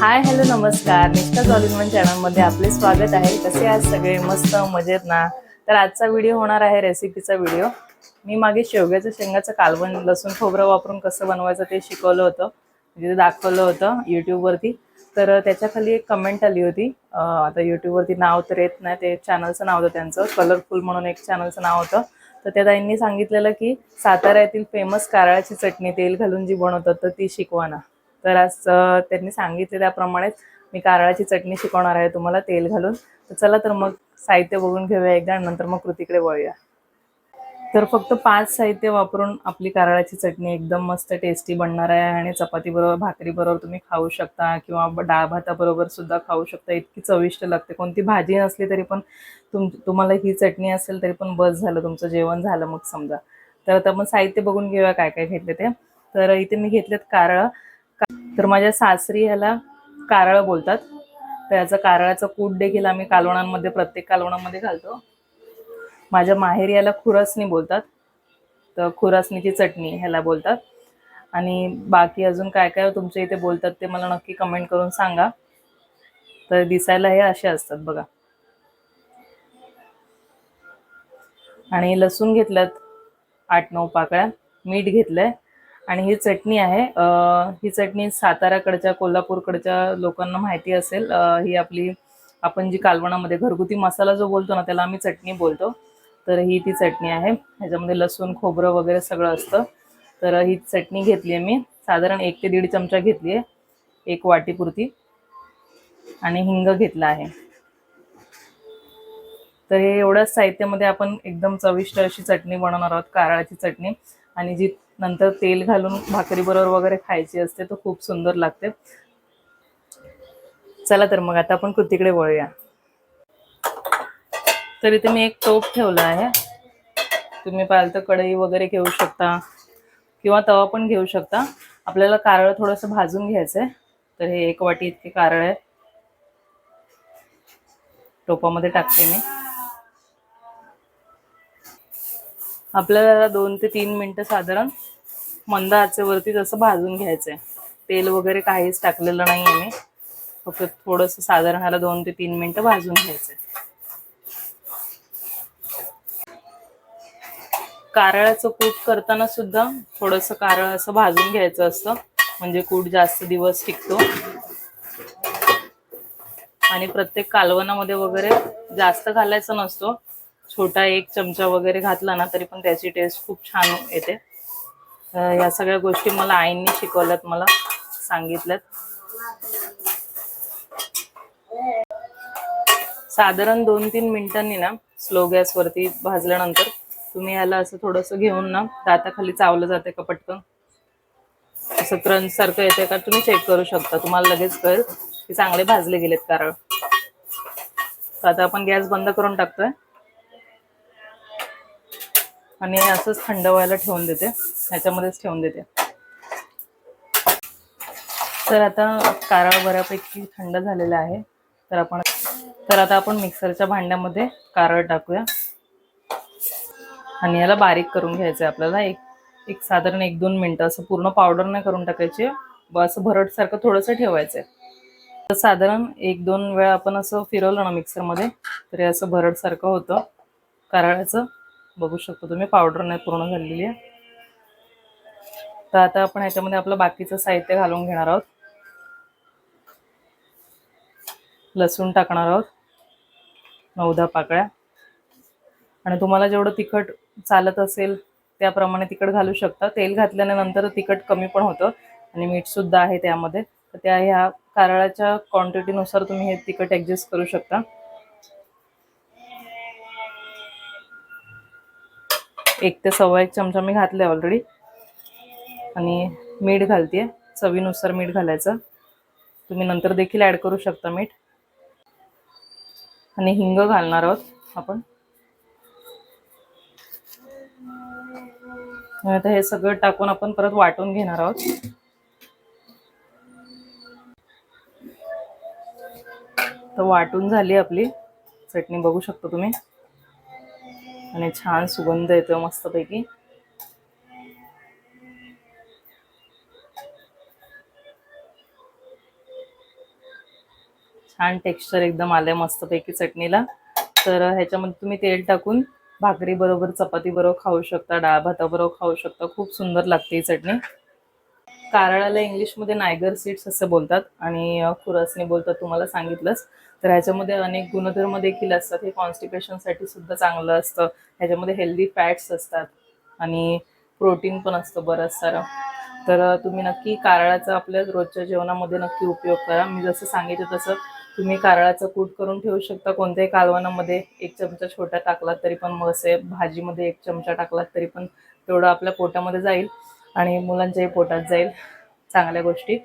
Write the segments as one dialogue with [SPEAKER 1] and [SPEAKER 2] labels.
[SPEAKER 1] Hi hello नमस्कार. निष्ठा जॉलिनवन चॅनलमध्ये आपले स्वागत आहे. कसे आज सगळे? मस्त मजेत ना? तर आजचा व्हिडिओ होणार आहे रेसिपीचा व्हिडिओ. मी मागे शेवग्याचं शेंगाचं कालवण लसूण खोबरं वापरून कसं बनवायचं ते शिकवलं होतं. म्हणजे दाखवलं होतं यूट्यूबवरती तर त्याच्याखाली एक कमेंट आली होती. आता यूट्यूबवरती नाव तर येत नाही. ते चॅनलचं नाव होतं त्यांचं. कलरफुल म्हणून एक चॅनलचं नाव होतं. तर त्या ताईंनी सांगितलेलं की सातारा येथील फेमस कारळाची चटणी तेल घालून जी बनवतात तर ती शिकवा ना. तर आज त्यांनी सांगितले त्याप्रमाणेच मी कारळाची चटणी शिकवणार आहे तुम्हाला तेल घालून. तर चला तर मग साहित्य बघून घेऊया एकदा नंतर मग कृतीकडे वळूया. तर फक्त पाच साहित्य वापरून आपली कारळाची चटणी एकदम मस्त टेस्टी बनणार आहे आणि चपाती बरोबर भाकरी बरोबर तुम्ही खाऊ शकता किंवा डाळ भाताबरोबर सुद्धा खाऊ शकता. इतकी चविष्ट लागते. कोणती भाजी नसली तरी पण तुम तुम्हाला ही चटणी असेल तरी पण बस झालं तुमचं जेवण झालं मग समजा. तर आता आपण साहित्य बघून घेऊया काय काय घेतले ते. तर इथे मी घेतलेत कारळं. तर माझ्या सासरी ह्याला कारळ बोलतात. तर याचं कारळाचं कूट देखील आम्ही कालवणांमध्ये प्रत्येक कालवणामध्ये घालतो. माझ्या माहेरी याला खुरसणी बोलतात. तर खुरसणीची चटणी ह्याला बोलतात. आणि बाकी अजून काय काय तुमच्या इथे बोलतात ते मला नक्की कमेंट करून सांगा. तर दिसायला हे असे असतात बघा. आणि लसूण घेतल्यात आठ नऊ पाकळ्या. मीठ घेतलंय. आणि ही चटणी आहे. ही चटणी साताऱ्याकडच्या कोल्हापूरकडच्या लोकांना माहिती असेल. ही आपली आपण जी कालवणामध्ये घरगुती मसाला जो बोलतो ना त्याला आम्ही चटणी बोलतो. तर ही ती चटणी आहे. ह्याच्यामध्ये लसूण खोबरं वगैरे सगळं असतं. तर ही चटणी घेतली आहे मी. साधारण एक ते दीड चमचा घेतली आहे. एक वाटीपुरती. आणि हिंग घेतला आहे. तर हे एवढ्याच साहित्यामध्ये आपण एकदम चविष्ट अशी चटणी बनवणार आहोत. कारळाची चटणी. आणि जी नंतर तेल घालून भाकरी बरोबर वगैरे खायची असते तर खूप सुंदर लागते. चला तर मग आता आपण कृतीकडे वळूया. तर इथे मी एक टोप ठेवला आहे. तुम्ही पाहिलं तर कढई वगैरे घेऊ शकता किंवा तवा पण घेऊ शकता. आपल्याला कारळ थोडंसं भाजून घ्यायचं आहे तर हे एक वाटी इतके कारळ आहे. टोपामध्ये टाकते मी. आपल्याला दोन ते तीन मिनटं साधारण मंद आचेवरती जसं भाजून घ्यायचंय. तेल वगैरे काहीच टाकलेलं नाही आहे मी. फक्त थोडंसं साधारण ह्याला दोन ते तीन मिनटं भाजून घ्यायचंय. कारळाचं कूट करताना सुद्धा थोडंसं कारळ असं भाजून घ्यायचं असतं. म्हणजे कूट जास्त दिवस टिकतो. आणि प्रत्येक कालवणामध्ये वगैरे जास्त घालायचं नसतो. छोटा एक चमचा वगैरे घातला ना तरी पण त्याची टेस्ट खूप छान येते. या सगळ्या गोष्टी मला आईंनी शिकवल्यात मला सांगितल्यात. साधारण दोन तीन मिनिटांनी ना स्लो गॅसवरती भाजल्यानंतर तुम्ही याला असं थोडंसं घेऊन ना दाताखाली चावलं जाते का पटकन? असं क्रंच सारखं येते का? तुम्ही चेक करू शकता. तुम्हाला लगेच कळेल की चांगले भाजले गेलेत कारण. तर आता आपण गॅस बंद करून टाकतोय. आणि असंच थंड व्हायला ठेवून देते. ह्याच्यामध्येच ठेवून देते. तर आता कारळ बऱ्यापैकी थंड झालेला आहे. तर आपण तर आता आपण मिक्सरच्या भांड्यामध्ये कारळ टाकूया. आणि याला बारीक करून घ्यायचं आहे आपल्याला. एक एक साधारण एक दोन मिनटं असं पूर्ण पावडर नाही करून टाकायची. असं भरटसारखं थोडंसं ठेवायचं आहे तर साधारण एक दोन वेळा आपण असं फिरवलं ना मिक्सरमध्ये तरी असं भरटसारखं होतं. कारळाचं बघू शकतो. तुम्ही पावडर नाही पूर्ण झालेली आहे. तर आता आपण ह्याच्यामध्ये आपलं बाकीचं साहित्य घालून घेणार आहोत. लसूण टाकणार आहोत. नऊ दहा पाकळ्या. आणि तुम्हाला जेवढं तिखट चालत असेल त्याप्रमाणे तिखट घालू शकता. तेल घातल्यानंतर तिखट कमी पण होतं आणि मीठ सुद्धा आहे त्यामध्ये. तर त्या ह्या कारळाच्या क्वांटिटीनुसार तुम्ही हे तिखट ॲडजस्ट करू शकता. एक ते सव्वा एक चमचा मी घातले ऑलरेडी आणि मीठ घालते चवीनुसार मीठ घालायचं. तुम्ही नंतर देखील ॲड करू शकता मीठ. आणि हिंग घालणार आहोत आपण. आता हे सगळं टाकून आपण परत वाटून घेणार आहोत. तर वाटून झाली आपली. चटणी बघू शकता तुम्ही. आणि छान सुगंध येतो मस्तपैकी. छान टेक्स्चर एकदम आलंय मस्तपैकी चटणीला. तर ह्याच्यामध्ये तुम्ही तेल टाकून भाकरी बरोबर चपाती बरोबर खाऊ शकता डाळ भाताबरोबर खाऊ शकता. खूप सुंदर लागते ही चटणी. कारळाला इंग्लिशमध्ये नायगर सीड्स असं बोलतात. आणि खुरसने बोलतात तुम्हाला सांगितलंच. तर ह्याच्यामध्ये अनेक गुणधर्म देखील असतात. हे कॉन्स्टिपेशनसाठी सुद्धा चांगलं असतं. ह्याच्यामध्ये हेल्दी फॅट्स असतात. आणि प्रोटीन पण असतं बरंच सारं. तर तुम्ही नक्की कारळाचा आपल्या रोजच्या जेवणामध्ये नक्की उपयोग करा. मी जसं सांगितलं तसं तुम्ही कारळाचं कूट करून ठेवू शकता कोणत्याही कालवणामध्ये एक चमचा छोटा टाकलात तरी पण मग असे भाजीमध्ये एक चमचा टाकलात तरी पण तेवढं आपल्या पोटामध्ये जाईल. आणि मुलांच्याही पोटात जाईल. चांगल्या गोष्टी.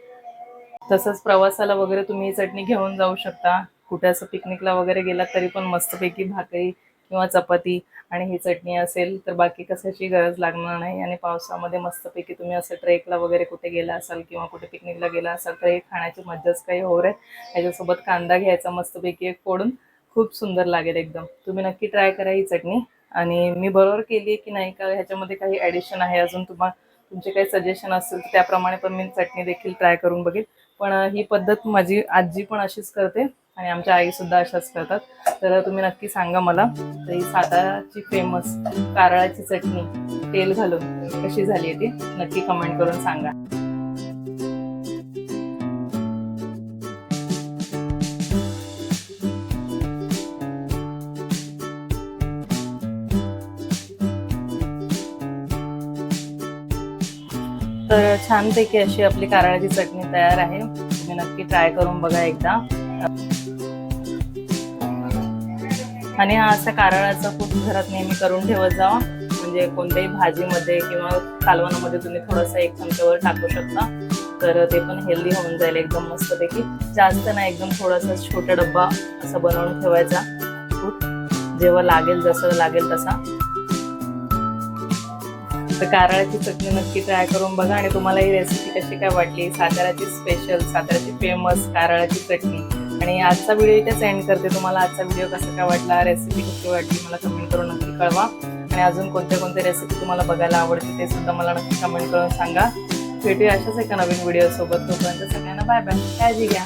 [SPEAKER 1] तसंच प्रवासाला वगैरे तुम्ही ही चटणी घेऊन जाऊ शकता. कुठे असं पिकनिकला वगैरे गेलात तरी पण मस्तपैकी भाकरी किंवा चपाती आणि ही चटणी असेल तर बाकी कशाची गरज लागणार नाही. आणि पावसामध्ये मस्तपैकी तुम्ही असं ट्रेकला वगैरे कुठे गेला असाल किंवा कुठे पिकनिकला गेला असाल तर हे खाण्याची मज्जाच काही होऊ आहे याच्यासोबत कांदा घ्यायचा मस्तपैकी एक फोडून खूप सुंदर लागेल एकदम. तुम्ही नक्की ट्राय करा ही चटणी. आणि मी बरोबर केली आहे की नाही का ह्याच्यामध्ये काही ॲडिशन आहे अजून तुम्हाला तुमचे काही सजेशन असेल तर त्याप्रमाणे पण मी चटणी देखील ट्राय करून बघेल. पण ही पद्धत माझी आजी पण अशीच करते आणि आमच्या आईसुद्धा अशाच करतात. तर तुम्ही नक्की सांगा मला. तर ही साताराची फेमस कारळाची चटणी तेल घालून कशी झाली आहे ती? नक्की कमेंट करून सांगा. तर छानपैकी अशी आपली कारळाची चटणी तयार आहे. तुम्ही नक्की ट्राय करून बघा एकदा. आणि हा असा कारळाचा खूप घरात नेहमी करून ठेवत जावा म्हणजे कोणत्याही भाजीमध्ये किंवा कालवणामध्ये तुम्ही थोडंसं एक चमच्यावर टाकू शकता. तर ते पण हेल्दी होऊन जाईल एकदम मस्तपैकी. जास्त नाही एकदम थोडासा छोटा डब्बा असा बनवून ठेवायचा. जेव्हा लागेल जसं लागेल तसा. तर कारळाची चटणी नक्की ट्राय करून बघा आणि तुम्हाला ही रेसिपी कशी काय वाटली. साताराची स्पेशल साताराची फेमस कारळाची चटणी. आणि आजचा व्हिडिओ इथेच एंड करते. तुम्हाला आजचा व्हिडिओ कसा काय वाटला रेसिपी कशी वाटली मला कमेंट करून नक्की कळवा. आणि अजून कोणत्या कोणत्या रेसिपी तुम्हाला बघायला आवडते ते सुद्धा मला नक्की कमेंट करून सांगा. भेटूया अशाच एका नवीन व्हिडिओ सोबत. तोपर्यंत सगळ्यांना बाय बाय काळजी घ्या.